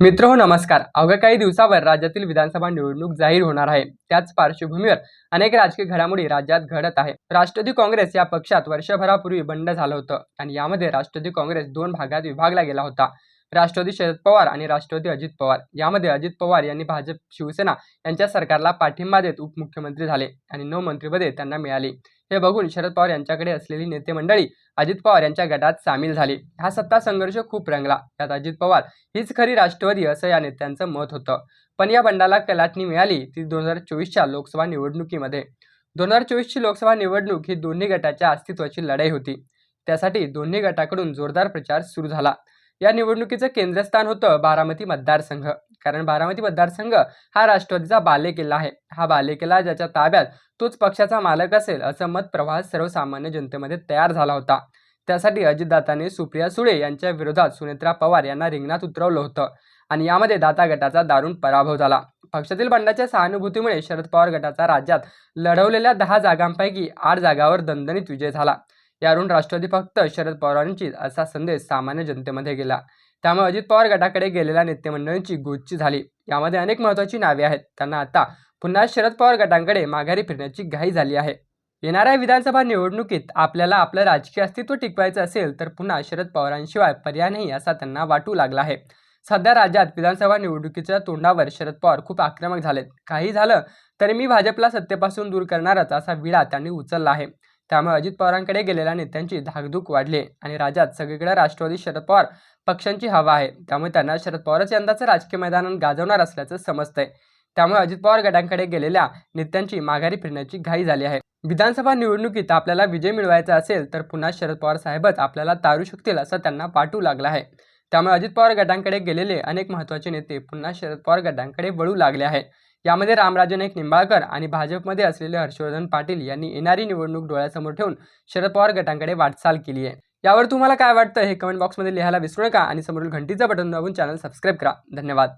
मित्र हो नमस्कार. अवघ्या काही दिवसावर राज्यातील विधानसभा निवडणूक जाहीर होणार आहे. त्याच पार्श्वभूमीवर अनेक राजकीय घडामोडी राज्यात घडत आहे राष्ट्रवादी काँग्रेस या पक्षात वर्षभरापूर्वी बंड झालं होतं आणि यामध्ये राष्ट्रवादी काँग्रेस दोन भागात विभागला गेला होता. राष्ट्रवादी शरद पवार आणि राष्ट्रवादी अजित पवार. यामध्ये अजित पवार यांनी भाजप शिवसेना यांच्या सरकारला पाठिंबा देत उपमुख्यमंत्री झाले आणि नऊ मंत्रिपदे त्यांना मिळाली. हे बघून शरद पवार यांच्याकडे असलेली नेते मंडळी अजित पवार यांच्या गटात सामील झाली. हा सत्ता संघर्ष खूप रंगला. त्यात अजित पवार हीच खरी राष्ट्रवादी असं या नेत्यांचं मत होतं. पण या बंडाला कलाटणी मिळाली ती दोन हजार चोवीसच्या लोकसभा निवडणुकीमध्ये. दोन हजार चोवीसची लोकसभा निवडणूक ही दोन्ही गटाच्या अस्तित्वाची लढाई होती. त्यासाठी दोन्ही गटाकडून जोरदार प्रचार सुरू झाला. या निवडणुकीचं केंद्रस्थान होतं बारामती मतदारसंघ. कारण बारामती मतदारसंघ हा राष्ट्रवादीचा बालेकिल्ला आहे. हा बालेकिल्ला ज्याच्या ताब्यात तोच पक्षाचा मालक असेल असं मत प्रवाह सर्वसामान्य जनतेमध्ये तयार झाला होता. त्यासाठी अजितदाताने सुप्रिया सुळे यांच्या विरोधात सुनेत्रा पवार यांना रिंगणात उतरवलं होतं आणि यामध्ये दाता गटाचा दारुण पराभव झाला. पक्षातील बंडाच्या सहानुभूतीमुळे शरद पवार गटाचा राज्यात लढवलेल्या दहा जागांपैकी आठ जागावर दणदणीत विजय झाला. यावरून राष्ट्रवादी फक्त शरद पवारांची असा संदेश सामान्य जनतेमध्ये गेला. त्यामुळे अजित पवार गटाकडे गेलेल्या नेतेमंडळींची गुच्ची झाली. यामध्ये अनेक महत्त्वाची नावे आहेत. त्यांना आता पुन्हा शरद पवार गटांकडे माघारी फिरण्याची घाई झाली आहे. येणाऱ्या विधानसभा निवडणुकीत आपल्याला आपलं राजकीय अस्तित्व टिकवायचं असेल तर पुन्हा शरद पवारांशिवाय पर्याय नाही असा त्यांना वाटू लागला आहे. सध्या राज्यात विधानसभा निवडणुकीच्या तोंडावर शरद पवार खूप आक्रमक झालेत. काही झालं तरी मी भाजपला सत्तेपासून दूर करणारच असा विडा त्यांनी उचलला आहे. त्यामुळे अजित पवारांकडे गेलेल्या नेत्यांची धाकधूक वाढली आणि राज्यात सगळीकडे राष्ट्रवादी शरद पवार पक्षांची हवा आहे. त्यामुळे त्यांना शरद पवारच यंदाचं राजकीय मैदान गाजवणार असल्याचं समजतंय. त्यामुळे अजित पवार गटांकडे गेलेल्या नेत्यांची माघारी फिरण्याची घाई झाली आहे. विधानसभा निवडणुकीत आपल्याला विजय मिळवायचा असेल तर पुन्हा शरद पवार साहेबच आपल्याला तारू शकतील असं त्यांना वाटू लागलं आहे. त्यामुळे अजित पवार गटांकडे गेलेले अनेक महत्त्वाचे नेते पुन्हा शरद पवार गटांकडे वळू लागले आहे यामध्ये रामराजे नाईक निंबाळकर आणि भाजपमध्ये असलेले हर्षवर्धन पाटील यांनी येणारी निवडणूक डोळ्यासमोर ठेवून शरद पवार गटांकडे वाटचाल केली आहे. यावर तुम्हाला काय वाटतं हे कमेंट बॉक्समध्ये लिहायला विसरू नका आणि समोरील घंटीचं बटन दाबून चॅनल सबस्क्राईब करा. धन्यवाद.